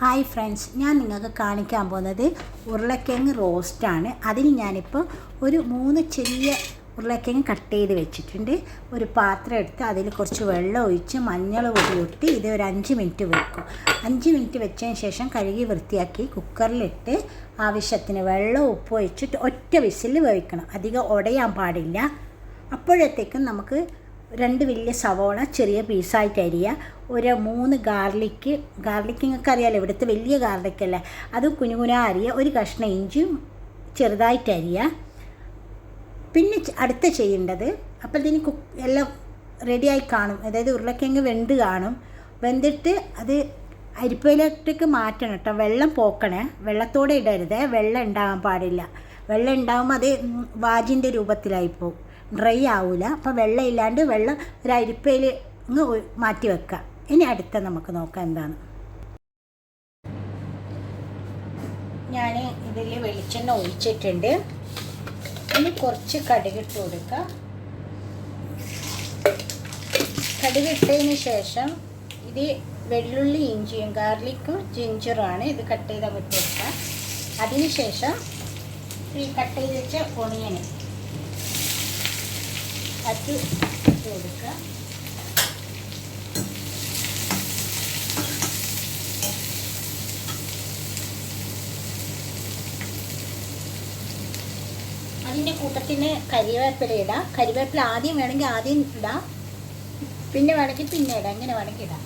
Hi friends ഞാൻ നിങ്ങൾക്ക് കാണിക്കാൻ പോകുന്നത് ഉരുളക്കിഴങ്ങ് റോസ്റ്റാണ് അതിന് ഞാനിപ്പോൾ ഒരു മൂന്ന് ചെറിയ ഉരുളക്കിഴങ്ങ് കട്ട് ചെയ്ത് വെച്ചിട്ടുണ്ട്. ഒരു പാത്രം എടുത്ത് അതിൽ കുറച്ച് വെള്ളം ഒഴിച്ച് മഞ്ഞൾ പൊടി ഇട്ട് ഇത് ഒരു അഞ്ച് മിനിറ്റ് വെക്കും. അഞ്ച് മിനിറ്റ് വെച്ചതിന് ശേഷം കഴുകി വൃത്തിയാക്കി കുക്കറിലിട്ട് ആവശ്യത്തിന് വെള്ളം ഉപ്പ് ഒഴിച്ചിട്ട് ഒറ്റ വിസിൽ വേവിക്കണം. അധികം ഉടയാൻ പാടില്ല. അപ്പോഴത്തേക്കും നമുക്ക് രണ്ട് വലിയ സവോള ചെറിയ പീസായിട്ട് അരിയുക ഒരു മൂന്ന് ഗാർലിക്ക് ഗാർലിക്ക് നിങ്ങൾക്ക് അറിയാലോ ഇവിടുത്തെ വലിയ ഗാർലിക്കല്ലേ അത് കുനുകുന അരിയ ഒരു കഷ്ണം ഇഞ്ചിയും ചെറുതായിട്ട് അരിയുക പിന്നെ അടുത്ത ചെയ്യേണ്ടത് അപ്പോഴത്തേന് കുക്ക് എല്ലാം റെഡിയായി കാണും. അതായത് ഉരുളക്കിഴങ്ങ് വെന്ത് കാണും. വെന്തിട്ട് അത് അരിപ്പയിലോട്ടേക്ക് മാറ്റണം കേട്ടോ. വെള്ളം പോക്കണേ. വെള്ളത്തോടെ ഇടരുത്. വെള്ളം ഉണ്ടാകാൻ പാടില്ല. വെള്ളം ഉണ്ടാകുമ്പോൾ അത് വാജിന്റെ രൂപത്തിലായി പോകും ഡ്രൈ ആവില്ല അപ്പോൾ വെള്ളം ഇല്ലാണ്ട് വെള്ളം ഒരു അരിപ്പയിൽ മാറ്റി വെക്കുക ഇനി അടുത്ത നമുക്ക് നോക്കാം എന്താണ്. ഞാൻ ഇതിൽ വെളിച്ചെണ്ണ ഒഴിച്ചിട്ടുണ്ട്. ഇനി കുറച്ച് കടുകിട്ട് കൊടുക്കുക കടുകിട്ടതിന് ശേഷം ഇത് വെള്ളുള്ളി ഇഞ്ചിയും ഗാർലിക്കും ജിഞ്ചറുമാണ് ഇത് കട്ട് ചെയ്ത് വിട്ട് കൊടുക്കുക അതിന് ശേഷം ഈ കട്ട് ചെയ്ത് വെച്ച ഒണിയന് അത് കൊടുക്കുക അതിന്റെ കൂട്ടത്തിന് കരിവേപ്പില ഇടാം. കരിവേപ്പില ആദ്യം വേണമെങ്കിൽ ആദ്യം ഇടാം. പിന്നെ വേണമെങ്കിൽ പിന്നെ ഇടാം. ഇങ്ങനെ വേണമെങ്കിൽ ഇടാം.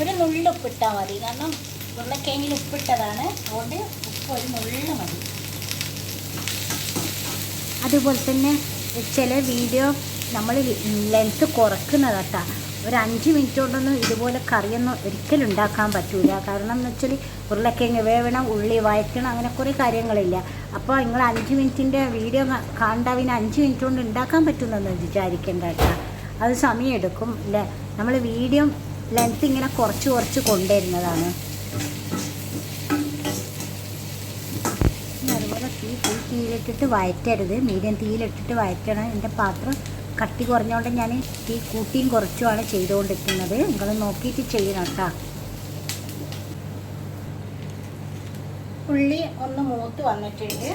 ഒരു നുള്ളി ഉപ്പിട്ടാൽ മതി. കാരണം ഉരുളക്കിഴങ്ങിൽ ഉപ്പിട്ടതാണ് അതുകൊണ്ട് ഉപ്പ് ഒരു നുള്ളു മതി. അതുപോലെ തന്നെ ചില വീഡിയോ നമ്മൾ ലെങ്ത്ത് കുറക്കുന്നതാട്ടാ. ഒരു അഞ്ച് മിനിറ്റ് കൊണ്ടൊന്നും ഇതുപോലെ കറിയൊന്നും ഒരിക്കലും ഉണ്ടാക്കാൻ പറ്റില്ല കാരണം എന്ന് വെച്ചാൽ ഉരുളക്കിഴങ്ങ് വേവണം ഉള്ളി വഴറ്റണം അങ്ങനെ കുറേ കാര്യങ്ങളില്ല. അപ്പോൾ നിങ്ങൾ അഞ്ച് മിനിറ്റിന്റെ വീഡിയോ കാണണ്ട പിന്നെ അഞ്ച് മിനിറ്റ് കൊണ്ട് ഉണ്ടാക്കാൻ പറ്റുമെന്നൊന്നും വിചാരിക്കേണ്ട കേട്ടോ. അത് സമയമെടുക്കും അല്ലേ? നമ്മൾ വീഡിയോ ലെങ്ത്ത് ഇങ്ങനെ കുറച്ച് കുറച്ച് കൊണ്ടുവരുന്നതാണ്. അതുപോലെ തീ തീ തീയിലിട്ടിട്ട് വഴറ്റരുത് മീഡിയം തീയിലിട്ടിട്ട് വഴറ്റണം എന്റെ പാത്രം കട്ടി കുറഞ്ഞുകൊണ്ട് ഞാൻ ഈ കൂട്ടിയും കുറച്ചുമാണ് ചെയ്തുകൊണ്ടിരിക്കുന്നത്. നിങ്ങൾ നോക്കിയിട്ട് ചെയ്യണം കേട്ടോ. ഉള്ളി ഒന്ന് മൂത്ത് വന്നിട്ടുണ്ട്.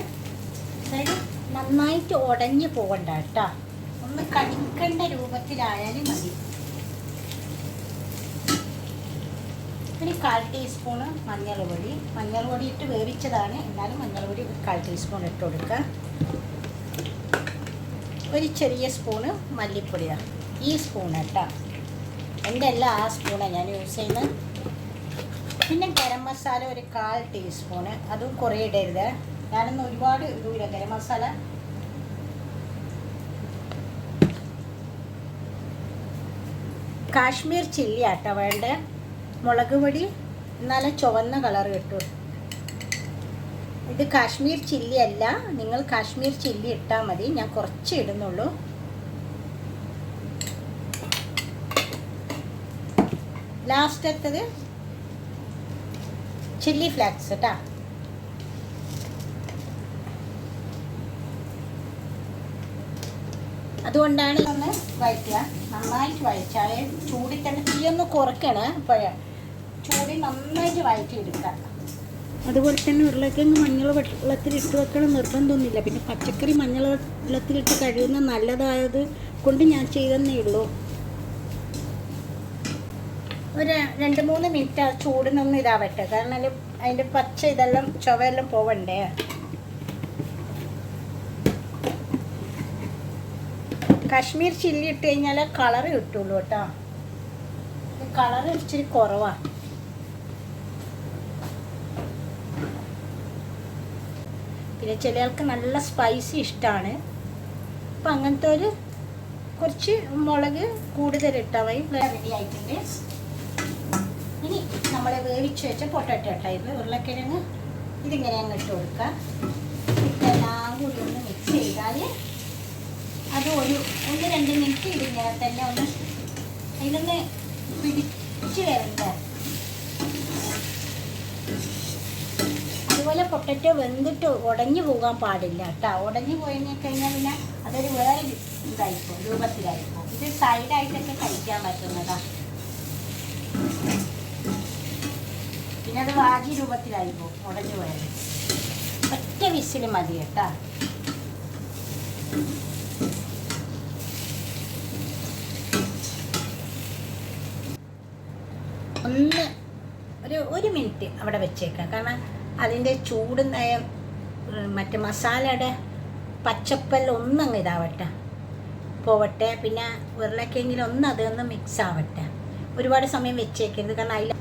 അതായത് നന്നായിട്ട് ഉടഞ്ഞു പോകണ്ട കേട്ടോ. ഒന്ന് കടിക്കേണ്ട രൂപത്തിലായാലും മതി. ഇനി കാൽ ടീസ്പൂണ് മഞ്ഞൾ പൊടി മഞ്ഞൾ പൊടി ഇട്ട് വേവിച്ചതാണ്. എന്നാലും മഞ്ഞൾ പൊടി ഒരു കാൽ ടീസ്പൂൺ ഇട്ട് കൊടുക്കുക. ഒരു ചെറിയ സ്പൂണ് മല്ലിപ്പൊടിയാണ് ഈ സ്പൂൺ കേട്ടോ. എന്റെ എല്ലാം ആ സ്പൂണാണ് ഞാൻ യൂസ് ചെയ്യുന്നത് പിന്നെ ഗരം മസാല ഒരു കാൽ ടീസ്പൂണ് അതും കുറേ ഇടരുത്. ഞാനൊന്നും ഒരുപാട് ഇടൂല ഗരം മസാല. കാശ്മീർ ചില്ലി ആട്ടോ വേണ്ടേ. മുളക് പൊടി നല്ല ചുവന്ന കളർ കിട്ടും. ഇത് കാശ്മീർ ചില്ലി അല്ല. നിങ്ങൾ കാശ്മീർ ചില്ലി ഇട്ടാൽ മതി. ഞാൻ കുറച്ച് ഇടുന്നുള്ളൂ. ലാസ്റ്റത്തത് ചില്ലി ഫ്ലാക്സ് കേട്ടാ അതുകൊണ്ടാണ് ഒന്ന് വഴറ്റുക. നന്നായിട്ട് വഴച്ചാൽ ചൂടിൽ തന്നെ തീയൊന്ന് കുറയ്ക്കണം. അപ്പോഴേ ചൂടി നന്നായിട്ട് വഴറ്റി എടുക്കുക അതുപോലെ തന്നെ ഉരുളക്കിഴങ്ങ് മഞ്ഞൾ വെള്ളത്തിലിട്ട് വെക്കണം നിർബന്ധമൊന്നുമില്ല. പിന്നെ പച്ചക്കറി മഞ്ഞൾ വെള്ളത്തിലിട്ട് കഴിയുന്ന നല്ലതായത് കൊണ്ട് ഞാൻ ചെയ്തെന്നേ ഉള്ളൂ. ഒരു രണ്ട് മൂന്ന് മിനിറ്റ് ആ ചൂടിനൊന്നും ഇതാവട്ടെ. കാരണം അതിന്റെ പച്ച ഇതെല്ലാം ചുവയെല്ലാം പോവണ്ടേ? കാശ്മീർ ചില്ലി ഇട്ട് കഴിഞ്ഞാൽ കളർ കിട്ടുള്ളൂ കേട്ടോ. കളർ ഇച്ചിരി കുറവാണ് പിന്നെ ചില ആൾക്ക് നല്ല സ്പൈസി ഇഷ്ടമാണ് അപ്പം അങ്ങനത്തെ ഒരു കുറച്ച് മുളക് കൂടുതൽ ഇട്ടാൽ മതി. റെഡി ആയിട്ടുണ്ട്. ഇനി നമ്മൾ വേവിച്ച് വെച്ച പൊട്ടറ്റോ ഇട്ടായിരുന്നു ഉരുളക്കിഴങ്ങ് ഇതിങ്ങനെ അങ്ങ് ഇട്ട് കൊടുക്കുക. ഇതെല്ലാം കൂടി ഒന്ന് മിക്സ് ചെയ്താൽ അത് ഒരു ഒന്ന് രണ്ട് മിനിറ്റ് ഇതിങ്ങനെ തന്നെ ഒന്ന് അതിനൊന്ന് പിടിച്ച് വരണ്ടേ? ഇതുപോലെ പൊട്ടറ്റോ വെന്തിട്ട് ഉടഞ്ഞു പോകാൻ പാടില്ല കേട്ടോ. ഉടഞ്ഞു പോയി കഴിഞ്ഞാൽ പിന്നെ അതൊരു വേറെ ഇതായിപ്പോ രൂപത്തിലായിപ്പോ. ഇത് സൈഡായിട്ടൊക്കെ കഴിക്കാൻ പറ്റുന്നതാ. പിന്നെ അത് വാജി രൂപത്തിലായിപ്പോ ഉടഞ്ഞു പോയത് ഒറ്റ വിസിൽ മതി കേട്ടാ. ഒന്ന് ഒരു ഒരു മിനിറ്റ് അവിടെ വെച്ചേക്കാം. കാരണം അതിന്റെ ചൂട് നയം മറ്റേ മസാലയുടെ പച്ചപ്പെല്ലാം ഒന്നങ്ങ് ഇതാവട്ടെ. പോവട്ടെ പിന്നെ ഉരുളക്കെങ്കിലും ഒന്ന് അതൊന്ന് മിക്സ് ആവട്ടെ. ഒരുപാട് സമയം വെച്ചേക്കരുത് കാരണം അതിൽ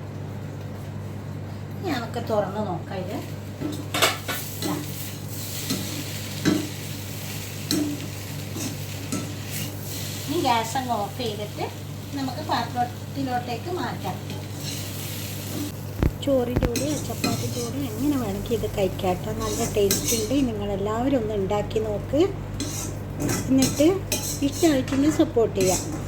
നമുക്ക് തുറന്ന് നോക്കാം ഇത്. ഗ്യാസ് അങ്ങ് ഓഫ് ചെയ്തിട്ട് നമുക്ക് പാത്രത്തിലോട്ടേക്ക് മാറ്റാം. ചോറിന്റെ കൂടെ ചപ്പാത്തി ചോറ് എങ്ങനെ വേണമെങ്കിൽ ഇത് കഴിക്കാട്ടോ. നല്ല ടേസ്റ്റ് ഉണ്ട്. നിങ്ങളെല്ലാവരും ഒന്ന് ഉണ്ടാക്കി നോക്ക്. എന്നിട്ട് ഇഷ്ടമായിട്ടുണ്ടെങ്കിൽ സപ്പോർട്ട് ചെയ്യാം.